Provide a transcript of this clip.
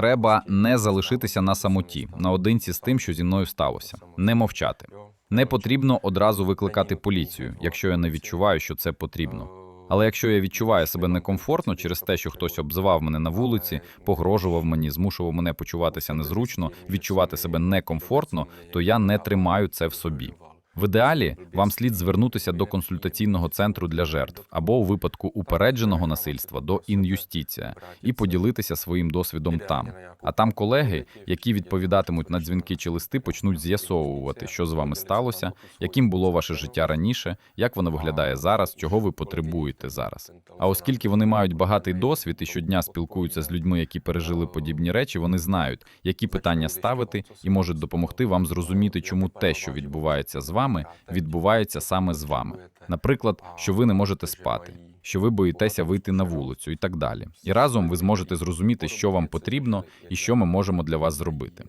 Треба не залишитися на самоті, наодинці з тим, що зі мною сталося, не мовчати. Не потрібно одразу викликати поліцію, якщо я не відчуваю, що це потрібно. Але якщо я відчуваю себе некомфортно через те, що хтось обзивав мене на вулиці, погрожував мені, змушував мене почуватися незручно, відчувати себе некомфортно, то я не тримаю це в собі. В ідеалі вам слід звернутися до консультаційного центру для жертв або у випадку упередженого насильства до ін'юстіція і поділитися своїм досвідом там. А там колеги, які відповідатимуть на дзвінки чи листи, почнуть з'ясовувати, що з вами сталося, яким було ваше життя раніше, як воно виглядає зараз, чого ви потребуєте зараз. А оскільки вони мають багатий досвід і щодня спілкуються з людьми, які пережили подібні речі, вони знають, які питання ставити, і можуть допомогти вам зрозуміти, чому те, що відбувається з вами, відбувається саме з вами. Наприклад, що ви не можете спати, що ви боїтеся вийти на вулицю і так далі. І разом ви зможете зрозуміти, що вам потрібно і що ми можемо для вас зробити.